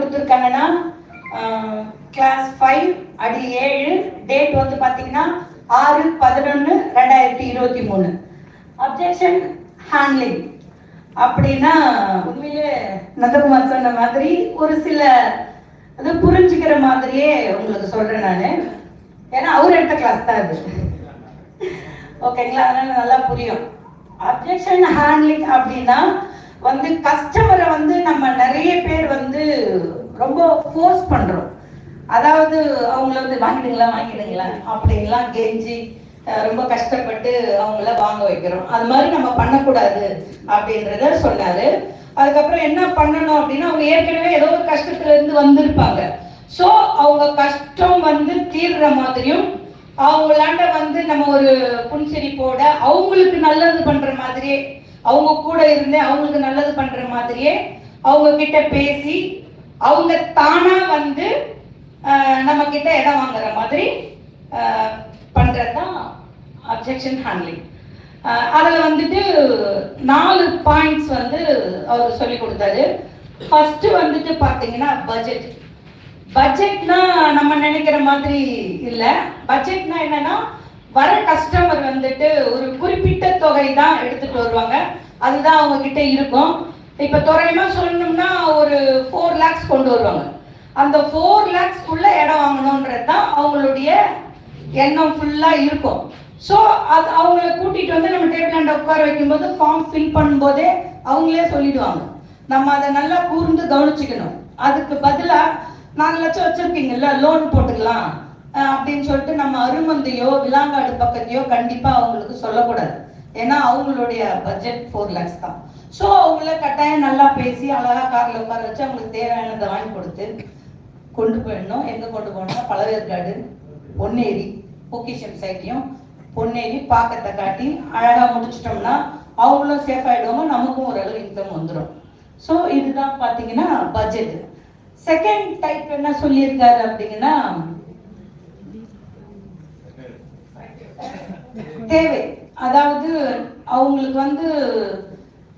கொடுத்துருக்காங்கன்னா class five அடி ஏழு டேட் வந்து பார்த்தீங்கன்னா ஆறு பதினொன்று ரெண்டாயிரத்தி இருபத்தி மூணு. அப்ஜெக்ஷன் ஹேண்ட்லிங் அப்படின்னா உண்மையிலே நந்தகுமார் சொன்ன மாதிரி ஒரு சில அது புரிஞ்சுக்கிற மாதிரியே உங்களுக்கு சொல்றேன் நான். ஏன்னா அவர் எடுத்த கிளாஸ் தான் அது. ஓகேங்களா அதனால நல்லா புரியும். அப்ஜெக்ஷன் ஹேண்ட்லிங் அப்படின்னா வந்து கஸ்டமரை வந்து நம்ம நிறைய பேர் வந்து ரொம்ப ஃபோர்ஸ் பண்றோம். அதாவது அவங்கள வந்து வாங்கிடுங்களா வாங்கிடுங்களா? அப்படின்லாம் கெஞ்சி ரொம்ப கஷ்டப்பட்டு அவங்கள வாங்க வைக்கிறோம். அது மாதிரி நம்ம பண்ணக்கூடாது அப்படின்றத சொன்னாரு. அதுக்கப்புறம் என்ன பண்ணணும் அப்படின்னா அவங்க ஏற்கனவே ஏதோ ஒரு கஷ்டத்துல இருந்து வந்திருப்பாங்க. ஸோ அவங்க கஷ்டம் வந்து தீர்ற மாதிரியும் அவங்களாண்ட வந்து நம்ம ஒரு புன்சிரிப்போட அவங்களுக்கு நல்லது பண்ற மாதிரியே அவங்க கூட இருந்து அவங்களுக்கு நல்லது பண்ற மாதிரியே அவங்க கிட்ட பேசி அவங்க தானா வந்து நம்ம கிட்ட இடம் வாங்குற மாதிரி பண்றது தான் அப்ஜெக்ஷன் ஹேண்ட்லிங் அதில் வந்துட்டு நாலு பாயிண்ட்ஸ் வந்து அவர் சொல்லி கொடுத்தாரு. ஃபர்ஸ்ட் வந்துட்டு பார்த்தீங்கன்னா பட்ஜெட் பட்ஜெட்னா நம்ம நினைக்கிற மாதிரி இல்லை. பட்ஜெட்னா என்னன்னா வர கஸ்டமர் வந்துட்டு ஒரு குறிப்பிட்ட தொகை தான் எடுத்துட்டு வருவாங்க. அதுதான் அவங்க கிட்ட இருக்கும். இப்ப தோராயமா சொல்லணும்னா ஒரு ஃபோர் லேக்ஸ் கொண்டு வருவாங்க. அந்த ஃபோர் லேக்ஸ் உள்ள இடம் வாங்கணுன்றது தான் அவங்களுடைய எண்ணம் ஃபுல்லா இருக்கும். ஸோ அது அவங்கள கூட்டிட்டு வந்து நம்ம டேபிள் உட்கார வைக்கும்போது ஃபார்ம் ஃபில் பண்ணும்போதே அவங்களே சொல்லிடுவாங்க. நம்ம அதை நல்லா கூர்ந்து கவனிச்சுக்கணும். அதுக்கு பதிலாக நாலு லட்சம் வச்சிருக்கீங்கல்ல லோன் போட்டுக்கலாம். அப்படின்னு சொல்லிட்டு நம்ம அருமந்தையோ விலாங்காடு பக்கத்தையோ கண்டிப்பா அவங்களுக்கு சொல்லக்கூடாது. ஏன்னா அவங்களுடைய பட்ஜெட் ஃபோர் லேக்ஸ் தான். ஸோ அவங்கள கட்டாயம் நல்லா பேசி அழகா கார்ல உட்கார வச்சு அவங்களுக்கு தேவையானதை வாங்கி கொடுத்து கொண்டு போயிடணும். எங்க கொண்டு போகணும்னா பழவேற்காடு பொன்னேரி பொக்கிஷன் சைட்டையும் பொன்னேரி பாக்கத்தை காட்டி அழகா முடிச்சிட்டோம்னா அவங்களும் சேஃப் ஆயிடுவாங்க நமக்கும் ஓரளவு இன்கம் வந்துடும் ஸோ இதுதான் பார்த்தீங்கன்னா பட்ஜெட் செகண்ட் டைப் என்ன சொல்லியிருக்காரு அப்படிங்கன்னா தேவை. அதாவது அவங்களுக்கு வந்து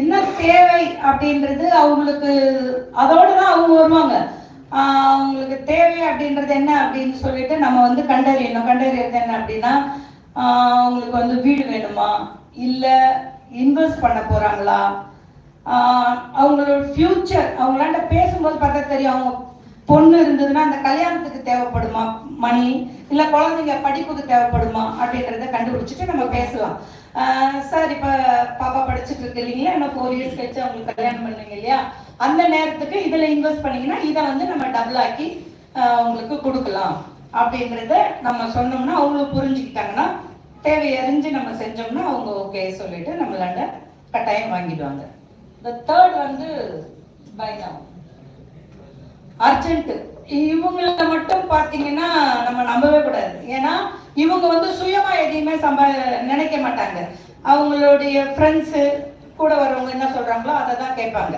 என்ன தேவை அப்படின்றது அவங்களுக்கு அதோட தான் அவங்க வருவாங்க. அவங்களுக்கு தேவை அப்படின்றது என்ன அப்படின்னு சொல்லிட்டு நம்ம வந்து கண்டறியணும் கண்டறியறது என்ன அப்படின்னா அவங்களுக்கு வந்து வீடு வேணுமா? இல்லை இன்வெஸ்ட் பண்ண போறாங்களா? அவங்களோட ஃபியூச்சர் அவங்களாண்ட பேசும்போது பார்த்தா தெரியும் அவங்க பொண்ணு இருந்ததுன்னா அந்த கல்யாணத்துக்கு தேவைப்படுமா மணி? இல்ல குழந்தைங்க படிப்புக்கு தேவைப்படுமா? அப்படின்றத கண்டுபிடிச்சிட்டு நம்ம பேசலாம். சார் இப்ப பாப்பா படிச்சுட்டு இருக்கு இல்லைங்களா? இன்னும் ஃபோர் இயர்ஸ் கழிச்சு அவங்களுக்கு கல்யாணம் பண்ணுவீங்க இல்லையா? அந்த நேரத்துக்கு இதுல இன்வெஸ்ட் பண்ணீங்கன்னா இதை வந்து நம்ம டபுள் ஆக்கி அவங்களுக்கு உங்களுக்கு கொடுக்கலாம். அப்படின்றத நம்ம சொன்னோம்னா அவங்களும் புரிஞ்சுக்கிட்டாங்கன்னா தேவை அறிஞ்சு நம்ம செஞ்சோம்னா அவங்க ஓகே சொல்லிட்டு நம்மளாண்ட கட்டாயம் வாங்கிடுவாங்க. இந்த தேர்ட் வந்து பைனாம் அர்ஜென்ட். இவங்கள மட்டும் பார்த்தீங்கன்னா நம்ம நம்பவே கூடாது. ஏன்னா இவங்க வந்து சுயமா எதையுமே சம்பா நினைக்க மாட்டாங்க. அவங்களுடைய ஃப்ரெண்ட்ஸு கூட வரவங்க என்ன சொல்றாங்களோ அதை தான் கேட்பாங்க.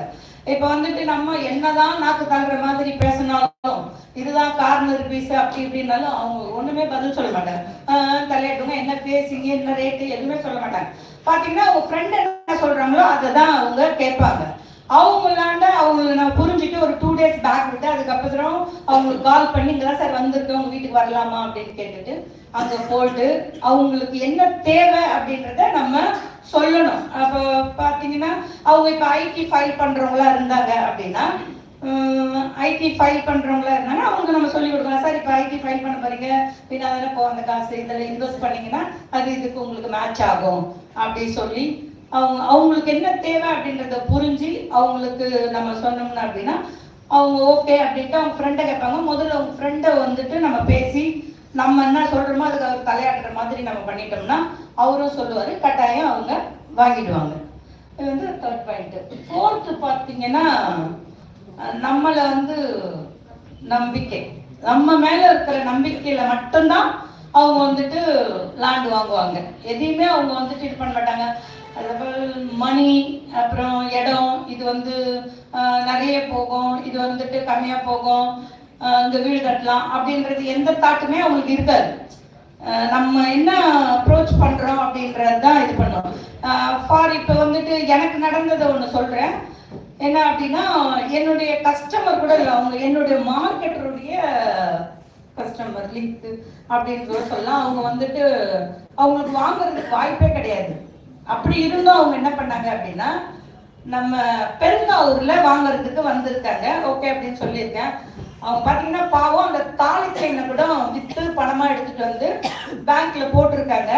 இப்போ வந்துட்டு நம்ம என்னதான் நாக்கு தங்குற மாதிரி பேசினாலும் இதுதான் கார்னர் பீஸ் அப்படி இப்படின்னாலும் அவங்க ஒண்ணுமே பதில் சொல்ல மாட்டாங்க. தலையாட்டுங்க என்ன பேசிங்க என்ன ரேட்டு எதுவுமே சொல்ல மாட்டாங்க. பாத்தீங்கன்னா அவங்க ஃப்ரெண்ட் என்ன சொல்றாங்களோ அதை தான் அவங்க கேட்பாங்க. அவங்களாண்ட அவங்களை நான் புரிஞ்சுட்டு ஒரு டூ டேஸ் பேக் விட்டு அதுக்கப்புறம் அவங்களுக்கு கால் பண்ணி இங்கதான் சார் வந்திருக்கேன் உங்க வீட்டுக்கு வரலாமா? அப்படின்னு கேட்டுட்டு அங்க போட்டு அவங்களுக்கு என்ன தேவை அப்படின்றத நம்ம சொல்லணும். அப்போ பார்த்தீங்கன்னா அவங்க இப்போ ஐடி ஃபைல் பண்றவங்களா இருந்தாங்க அப்படின்னா ஐடி ஃபைல் பண்றவங்களா இருந்தாங்க அவங்க நம்ம சொல்லி கொடுக்கலாம். சார் இப்போ ஐடி ஃபைல் பண்ண போறீங்க. பின்னா தானே போ அந்த காசு. இதில் இன்வெஸ்ட் பண்ணீங்கன்னா அது இதுக்கு உங்களுக்கு மேட்ச் ஆகும். அப்படி சொல்லி அவங்க அவங்களுக்கு என்ன தேவை அப்படின்றத புரிஞ்சு அவங்களுக்கு நம்ம சொன்னோம்னா அப்படின்னா அவங்க ஓகே அப்படின்ட்டு அவங்க ஃப்ரெண்டை கேட்பாங்க. முதல்ல அவங்க ஃப்ரெண்டை வந்துட்டு நம்ம பேசி நம்ம என்ன சொல்கிறோமோ அதுக்கு அவர் தலையாட்டுற மாதிரி நம்ம பண்ணிட்டோம்னா அவரும் சொல்லுவார். கட்டாயம் அவங்க வாங்கிடுவாங்க. இது வந்து தேர்ட் பாயிண்ட்டு ஃபோர்த்து பார்த்தீங்கன்னா நம்மளை வந்து நம்பிக்கை. நம்ம மேலே இருக்கிற நம்பிக்கையில் மட்டும்தான் அவங்க வந்துட்டு லேண்ட் வாங்குவாங்க. எதையுமே அவங்க வந்துட்டு இது பண்ண மாட்டாங்க. அதுபோல் மணி அப்புறம் இடம் இது வந்து நிறைய போகும். இது வந்துட்டு கம்மியாக போகும். இந்த வீடு கட்டலாம். அப்படின்றது எந்த தாட்டுமே அவங்களுக்கு இருக்காது. நம்ம என்ன அப்ரோச் பண்ணுறோம் அப்படின்றது தான் இது பண்ணோம். ஃபார் இப்போ வந்துட்டு எனக்கு நடந்ததை ஒன்று சொல்கிறேன் என்ன அப்படின்னா என்னுடைய கஸ்டமர் கூட இல்லை அவங்க என்னுடைய மார்க்கெட்டருடைய கஸ்டமர் லிங்க் அப்படின்னு சொல்லலாம். அவங்க வந்துட்டு அவங்களுக்கு வாங்குறதுக்கு வாய்ப்பே கிடையாது. அப்படி இருந்தும் அவங்க என்ன பண்ணாங்க அப்படின்னா நம்ம பெருங்காவூர்ல வாங்குறதுக்கு வந்திருக்காங்க. ஓகே அப்படின்னு சொல்லியிருக்கேன். அவங்க பார்த்தீங்கன்னா பாவம் அந்த தாலி செயினை கூட வித்து பணமா எடுத்துட்டு வந்து பேங்க்ல போட்டிருக்காங்க.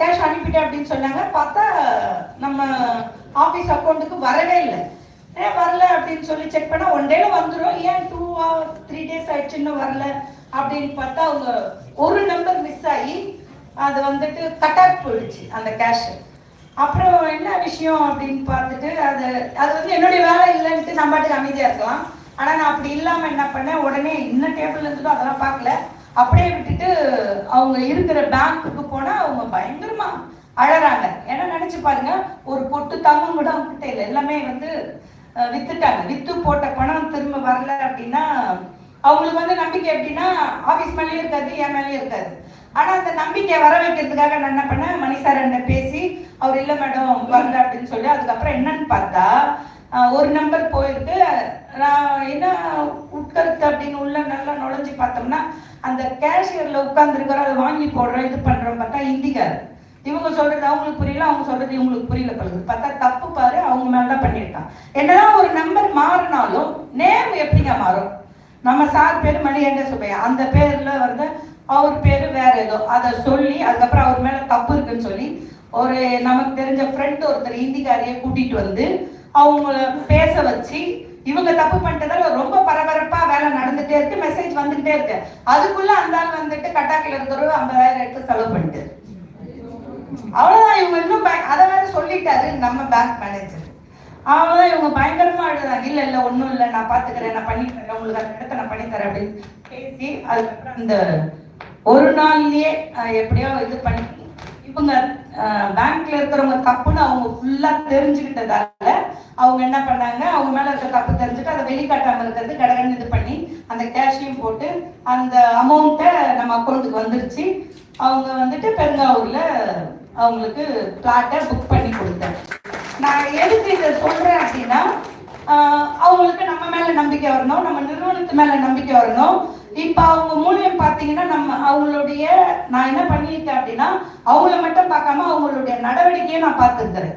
கேஷ் அனுப்பிட்டேன் அப்படின்னு சொன்னாங்க. பார்த்தா நம்ம ஆஃபீஸ் அக்கௌண்ட்டுக்கு வரவே இல்லை. ஏன் வரல அப்படின்னு சொல்லி செக் பண்ணா ஒன் டேல வந்துடும் ஏன் டூ த்ரீ டேஸ் ஆயிடுச்சு இன்னும் வரல அப்படின்னு பார்த்தா அவங்க ஒரு நம்பர் மிஸ் ஆகி அது வந்துட்டு கட்டாக் போயிடுச்சு அந்த கேஷு அப்புறம் என்ன விஷயம் அப்படின்னு பார்த்துட்டு அது அது வந்து என்னுடைய வேலை இல்லைன்ட்டு நம்ம பாட்டுக்கு அமைதியாக இருக்கலாம். ஆனால் நான் அப்படி இல்லாமல் என்ன பண்ணேன்? உடனே இன்னும் டேபிள் இருந்ததோ அதெல்லாம் பார்க்கல. அப்படியே விட்டுட்டு அவங்க இருக்கிற பேங்க்குக்கு போனால் அவங்க பயங்கரமா அழறாங்க. ஏன்னா நினச்சி பாருங்க ஒரு பொட்டு தங்கம் கூட அவங்க கிட்ட இல்லை. எல்லாமே வந்து வித்துட்டாங்க. வித்து போட்ட பணம் திரும்ப வரல அப்படின்னா அவங்களுக்கு வந்து நம்பிக்கை எப்படின்னா ஆஃபீஸ் மேலேயும் இருக்காது என் மேலேயும் இருக்காது. ஆனால் அந்த நம்பிக்கையை வர வைக்கிறதுக்காக நான் என்ன பண்ணேன் மணி சார் என்ன பேசி அவர் இல்லை மேடம் வரல அப்படின்னு சொல்லி அதுக்கப்புறம் என்னன்னு பார்த்தா ஒரு நம்பர் போயிட்டு நான் என்ன உட்கருத்து அப்படின்னு உள்ள நல்லா நுழைஞ்சு பார்த்தோம்னா அந்த கேஷியரில் உட்காந்துருக்கிறோம் அதை வாங்கி போடுறோம் இது பண்ணுறோம் பார்த்தா ஹிந்திக்காரர் இவங்க சொல்றது அவங்களுக்கு புரியல அவங்க சொல்றது இவங்களுக்கு புரியல பழகுது பார்த்தா தப்பு பாரு அவங்க மேலதான் பண்ணியிருக்கான். என்னதான் ஒரு நம்பர் மாறினாலும் நேம் எப்படிங்க மாறும்? நம்ம சார் பேர் மணிகண்ட சுப்பையா. அந்த பேர்ல வந்து அவர் பேரு வேற ஏதோ. அதை சொல்லி அதுக்கப்புறம் அவர் மேல தப்பு இருக்குன்னு சொல்லி ஒரு நமக்கு தெரிஞ்ச ஃப்ரெண்ட் ஒருத்தர் ஹிந்திக்காரியை கூட்டிட்டு வந்து அவங்கள பேச வச்சு இவங்க தப்பு பண்ணிட்டதால ரொம்ப பரபரப்பா வேலை நடந்துட்டே இருக்கு மெசேஜ் வந்துகிட்டே இருக்கு. அதுக்குள்ள அந்த ஆள் வந்துட்டு கட்டாக்கில் இருக்கிறவர் ஐம்பதாயிரம் எடுத்து செலவு பண்ணிட்டு. அவ்வளவுதான் இவங்க இன்னும் அதை வேற சொல்லிட்டாரு நம்ம பேங்க் மேனேஜர் அவ்வளவுதான் இவங்க பயங்கரமா அழுதாங்க இல்ல இல்ல ஒண்ணும் இல்ல நான் பாத்துக்கிறேன் நான் பண்ணி உங்களுக்கு அந்த இடத்த நான் பண்ணித்தரேன் அப்படின்னு பேசி அதுக்கப்புறம் அந்த ஒரு நாள்லயே எப்படியோ இது பண்ணி இவங்க பேங்க்ல இருக்கிறவங்க தப்புன்னு அவங்க ஃபுல்லா தெரிஞ்சுக்கிட்டதால அவங்க என்ன பண்ணாங்க அவங்க மேல இருக்க தப்பு தெரிஞ்சுட்டு அதை வெளிக்காட்டாம இருக்கிறது கடகடன்னு இது பண்ணி அந்த கேஷையும் போட்டு அந்த அமௌண்ட்டை நம்ம அக்கௌண்ட்டுக்கு வந்துருச்சு. அவங்க வந்துட்டு பெருங்காவூர்ல அவங்களுக்கு பிளாட்டை புக் பண்ணி நான் எதுக்கு இதை சொல்றேன் அப்படின்னா அவங்களுக்கு நம்ம மேல நம்பிக்கை வரணும் நம்ம நிறுவனத்து மேல நம்பிக்கை வரணும். இப்ப அவங்க மூலியம் பாத்தீங்கன்னா நம்ம அவங்களுடைய நான் என்ன பண்ணியிருக்கேன் அப்படின்னா அவங்கள மட்டும் பார்க்காம அவங்களுடைய நடவடிக்கையை நான் பார்த்துருக்கிறேன்.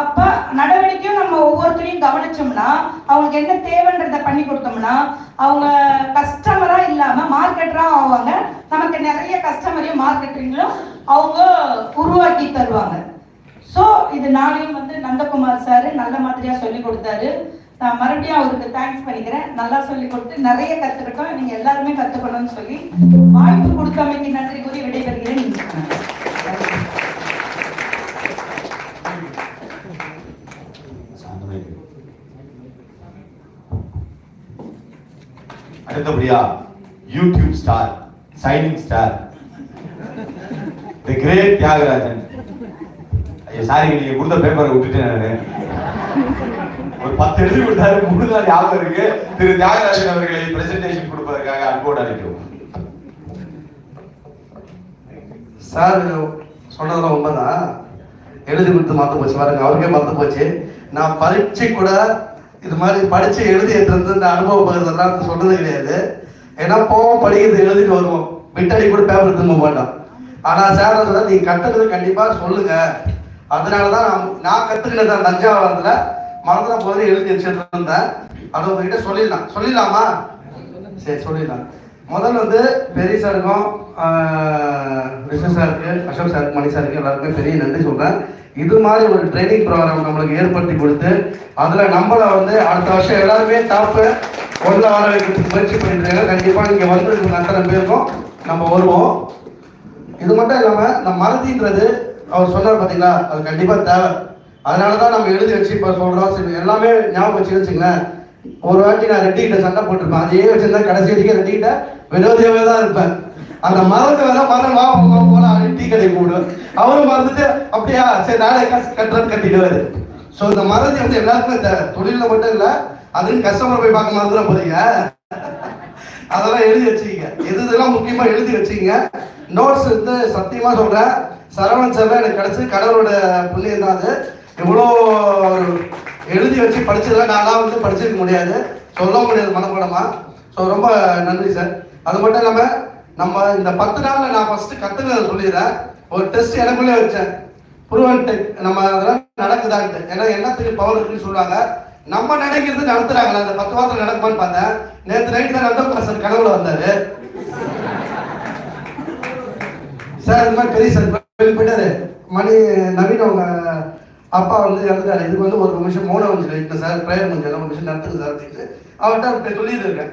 அப்ப நடவடிக்கையும் நம்ம ஒவ்வொருத்தரையும் கவனிச்சோம்னா அவங்களுக்கு என்ன தேவைன்றத பண்ணி கொடுத்தோம்னா அவங்க கஸ்டமரா இல்லாம மார்க்கெட்டரா ஆவாங்க. நமக்கு நிறைய கஸ்டமரையும் மார்க்கெட்டிங்களும் அவங்க உருவாக்கி தருவாங்க. ஸோ இது நாளையும் வந்து நந்தகுமார் சார் நல்ல மாதிரியாக சொல்லி கொடுத்தாரு. நான் மறுபடியும் அவருக்கு தேங்க்ஸ் பண்ணிக்கிறேன். நல்லா சொல்லி கொடுத்து நிறைய கற்றுருக்கோம் நீங்கள் எல்லாருமே கற்றுக்கணும்னு சொல்லி வாய்ப்பு கொடுத்தமைக்கு நன்றி கூறி விடைபெறுகிறேன். நீங்க அடுத்தபடியா YouTube star shining star the great Thiagarajan. Sorry நீங்க கொடுத்த பேப்பரை விட்டுட்டேன் நானு. ஒரு பத்து எழுதி கொடுத்தாரு மூணு நாள் ஞாபகம் இருக்கு. திரு தியாகராஜன் அவர்களை பிரசன்டேஷன் கொடுப்பதற்காக அன்போடு அழைக்கிறோம். சார் சொன்னதெல்லாம் உண்மைதான். எழுதி கொடுத்து மறந்து போச்சு பாருங்க அவருக்கே மறந்து போச்சு. நான் பரீட்சை கூட இது மாதிரி படிச்சு எழுதி எடுத்து இந்த அனுபவம் பகிர்ந்தெல்லாம் சொல்றது கிடையாது. ஏன்னா போவோம் படிக்கிறது எழுதிட்டு வருவோம். விட்டடி கூட பேப்பர் திரும்ப மாட்டோம் ஆனா சார் நீங்கள் நீங்க கண்டிப்பாக கண்டிப்பா அதனால அதனாலதான் நான் நான் கத்துக்கிட்டது அந்த தஞ்சாவரத்தில் மறந்துட போது எழுதி வச்சுட்டு இருந்தேன். அது உங்ககிட்ட சொல்லிடலாம். சொல்லிடலாமா? சரி சொல்லிடலாம். முதல்ல வந்து பெரிய சாருக்கும் விஷ்ணு சாருக்கு அசோக் சாருக்கு மணி சாருக்கு எல்லாருக்குமே பெரிய நன்றி சொல்றேன். இது மாதிரி ஒரு ட்ரைனிங் ப்ரோக்ராம் நம்மளுக்கு ஏற்படுத்தி கொடுத்து அதுல நம்மள வந்து அடுத்த வருஷம் எல்லாருமே டாப்பு ஒன்றில் வர வைக்கிறதுக்கு முயற்சி பண்ணிட்டு இருக்காங்க கண்டிப்பா நீங்க வந்து அத்தனை பேருக்கும் நம்ம வருவோம். இது மட்டும் இல்லாம இந்த மறதின்றது அவர் சொன்னார் பார்த்தீங்களா அது கண்டிப்பாக தேவை. அதனால தான் நம்ம எழுதி வச்சு இப்போ சொல்கிறோம் சரி, எல்லாமே ஞாபகம் வச்சு வச்சுங்களேன் ஒரு வாட்டி நான் ரெட்டிக்கிட்ட சண்டை போட்டிருப்பேன். அதையே வச்சிருந்தா கடைசி வரைக்கும் ரெட்டி விரோதியாகவே தான் இருப்பேன். அந்த மறந்து வேற மரம் வா போல டீ கடை போடுவேன் அவரும் மறந்துட்டு அப்படியா? சரி நாளை காசு கட்டுறேன்னு கட்டிடுவாரு. ஸோ இந்த மறதி வந்து எல்லாருக்குமே தேவை. மட்டும் இல்லை அதுன்னு கஸ்டமர் போய் பார்க்க மறந்துட போறீங்க. அதெல்லாம் எழுதி வச்சுக்கீங்க. எது இதெல்லாம் முக்கியமா எழுதி வச்சுக்கீங்க. நோட்ஸ் வந்து சத்தியமா சொல்றேன். சரவணன் சார் எனக்கு கிடைச்சது. கடவுளோட புண்ணியம் தான் அது. இவ்வளோ எழுதி வச்சு படிச்சதெல்லாம் நான்லாம் வந்து படிச்சிருக்க முடியாது. சொல்ல முடியாது மனப்படமா. ஸோ ரொம்ப நன்றி சார் அது மட்டும் இல்லாமல் நம்ம இந்த பத்து நாளில் நான் ஃபஸ்ட்டு கற்றுக்கிறத சொல்லிடுறேன். ஒரு டெஸ்ட் எனக்குள்ளே வச்சேன். ப்ரூவன் டெக் நம்ம அதெல்லாம் நடக்குதான்ட்டு. ஏன்னா என்னத்துக்கு பவர் இருக்குன்னு சொல்லுவாங்க நம்ம நினைக்கிறது நடத்துறாங்களா அந்த பத்து வாரத்தில் நடக்குமான்னு பார்த்தேன் நேற்று நைட்டு தான் நந்தகுமார் சார் கனவுல வந்தாரு. சார் இந்த மாதிரி பெரிய சார் போயிட்டாரு. மணி நவீன் அவங்க அப்பா வந்து இறந்துட்டாரு. இதுக்கு வந்து ஒரு நிமிஷம் மூணு வந்து வைக்கணும் சார் ப்ரேயர் கொஞ்சம் ஒரு நிமிஷம் நடத்துக்கு சார் அப்படின்ட்டு அவர்கிட்ட அப்படி சொல்லிட்டு இருக்கேன்.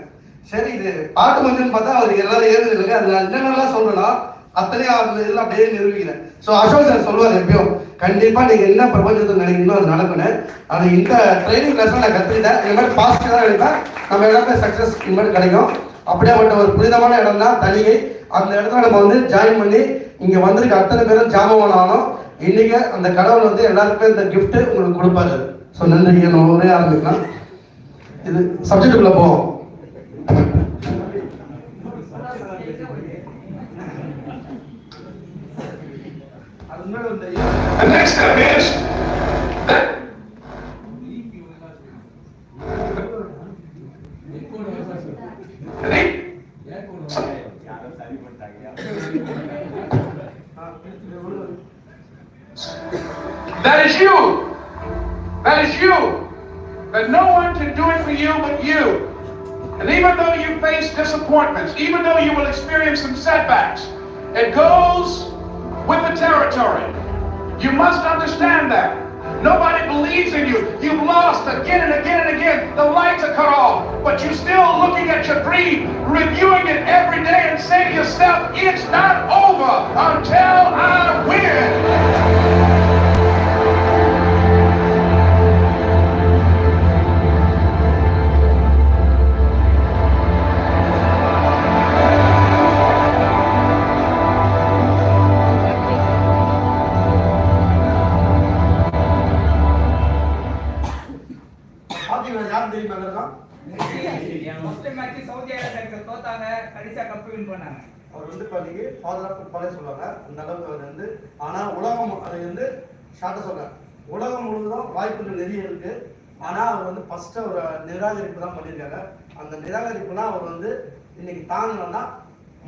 சரி இது பாட்டு மஞ்சள்னு பார்த்தா அவர் எல்லாரும் ஏறுது இல்லைங்க. அதுல என்னென்னலாம் சொல்லணும் அத்தனையும் அவர் இதெல்லாம் அப்படியே நிரூபிக்கிறேன் ஸோ அசோக் சார் சொல்லுவார் எப்பயும் கண்டிப்பா நீங்க என்ன பிரபஞ்சத்தை நினைக்கிறீங்களோ அது நடக்கணும். அது இந்த ட்ரைனிங் கிளாஸ்ல நான் கத்துக்கிட்டேன். இந்த மாதிரி தான் நினைப்பேன். நம்ம எல்லாமே சக்ஸஸ் இந்த மாதிரி கிடைக்கும். அப்படியாப்பட்ட ஒரு புனிதமான இடம் தான் தனிகை அந்த இடத்துல நம்ம வந்து ஜாயின் பண்ணி இங்க வந்திருக்க அத்தனை பேரும் ஜாமவான் ஆனோம் இன்னைக்கு அந்த கடவுள் வந்து எல்லாருக்குமே இந்த கிஃப்ட் உங்களுக்கு கொடுப்பாரு. ஸோ நன்றி. நம்ம ஒரே ஆரம்பிக்கலாம் இது சப்ஜெக்டுக்குள்ள போவோம். The next step is that that is you. That is you. That no one can do it for you but you. And even though you face disappointments, even though you will experience some setbacks, it goes with the territory. You must understand that. Nobody believes in you. You've lost again and again and again. The lights are cut off, but you're still looking at your dream, reviewing it every day, and saying to yourself, it's not over until I win. இருக்கான் first match Saudi Arabia தோத்தாங்க கடைசியா cup win பண்ணாங்க. அவர் வந்து பள்ளிக்கு father of ஃபுட்பாலே சொல்லுவாங்க. அந்த அளவுக்கு அவர் வந்து ஆனா உலகம் அதை வந்து ஷார்ட்டா சொல்றேன். உலகம் முழுவதும் வாய்ப்புகள் நிறைய இருக்கு. ஆனா அவர் வந்து ஃபர்ஸ்ட் ஒரு நிராகரிப்பு தான் பண்ணியிருக்காரு அந்த நிராகரிப்புனா அவர் வந்து இன்னைக்கு தாங்கணும்னா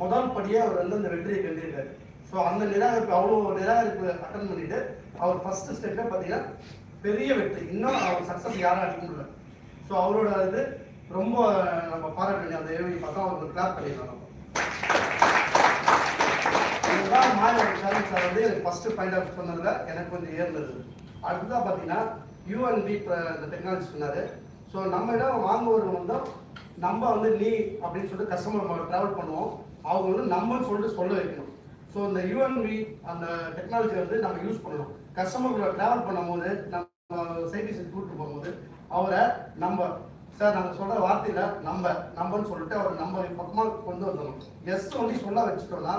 முதல் படியே அவர் வந்து அந்த வெற்றியை கண்டிருக்காரு. ஸோ அந்த நிராகரிப்பு அவ்வளோ நிராகரிப்பு அட்டன் பண்ணிட்டு அவர் ஃபர்ஸ்ட் ஸ்டெப்பே பார்த்தீங்கன்னா பெரிய வெற்றி. இன்னும் அவர் சக்ஸஸ் யாரும் அடிக்க முடியல. ஸோ அவரோட இது ரொம்ப நம்ம பாராட்ட வேண்டிய அந்த ஏவி பார்த்தா அவருக்கு கிளாப் பண்ணிடலாம் நம்ம. இதுதான் மாணவர் ஷாலின் சார் வந்து எனக்கு ஃபர்ஸ்ட் பாயிண்ட் ஆஃப் சொன்னதுல எனக்கு கொஞ்சம் ஏர்ந்தது. அடுத்ததான் பார்த்தீங்கன்னா யூஎன்பி இந்த டெக்னாலஜி சொன்னார். ஸோ நம்ம இடம் வாங்குவவர்கள் வந்து நம்ம வந்து நீ அப்படின்னு சொல்லிட்டு கஸ்டமர் ட்ராவல் பண்ணுவோம். அவங்க வந்து நம்மன்னு சொல்லிட்டு சொல்ல வைக்கணும். ஸோ இந்த யூஎன்பி அந்த டெக்னாலஜி வந்து நம்ம யூஸ் பண்ணணும். கஸ்டமர் ட்ராவல் பண்ணும்போது நம்ம சைட்டிஸ்ட் கூப்பிட்டு போகும்போது அவரை நம்ம சார் நாங்கள் சொல்கிற வார்த்தையில் நம்ம நம்பன்னு சொல்லிட்டு அவர் நம்ம பக்கமாக கொண்டு வந்துடணும். எஸ் ஒன்லி சொல்ல வச்சுட்டோம்னா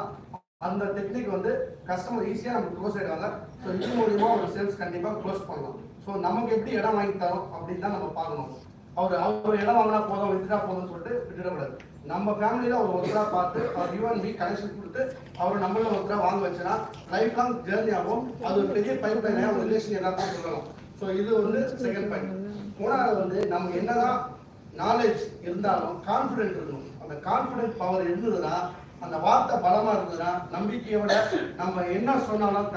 அந்த டெக்னிக் வந்து கஸ்டமர் ஈஸியாக நமக்கு க்ளோஸ் ஆகிடுவாங்க ஸோ இது மூலியமாக ஒரு சேல்ஸ் கண்டிப்பாக க்ளோஸ் பண்ணலாம். ஸோ நமக்கு எப்படி இடம் வாங்கி தரோம் அப்படின்னு தான் நம்ம பார்க்கணும். அவர் அவர் இடம் வாங்கினா போதும் விட்டுட்டா போதும்னு சொல்லிட்டு விட்டுடக்கூடாது. நம்ம ஃபேமிலியில் அவர் ஒருத்தராக பார்த்து அவர் யூஎன் பி கனெக்ஷன் கொடுத்து அவர் நம்மள ஒருத்தராக வாங்க வச்சுனா லைஃப் லாங் ஜேர்னி ஆகும். அது ஒரு பெரிய பைப் லைனாக ஒரு ரிலேஷன் எல்லாத்தையும் சொல்லலாம். ஸோ இது வந்து செகண்ட் பாயிண்ட் மூணாவது வந்து நம்ம என்னதான் நாலேஜ் இருந்தாலும் கான்ஃபிடென்ட் இருக்கணும். அந்த கான்ஃபிடென்ட் பவர் இருந்ததுன்னா அந்த வார்த்தை பலமா இருந்ததுன்னா நம்பிக்கையோட நம்ம என்ன சொன்னாலும்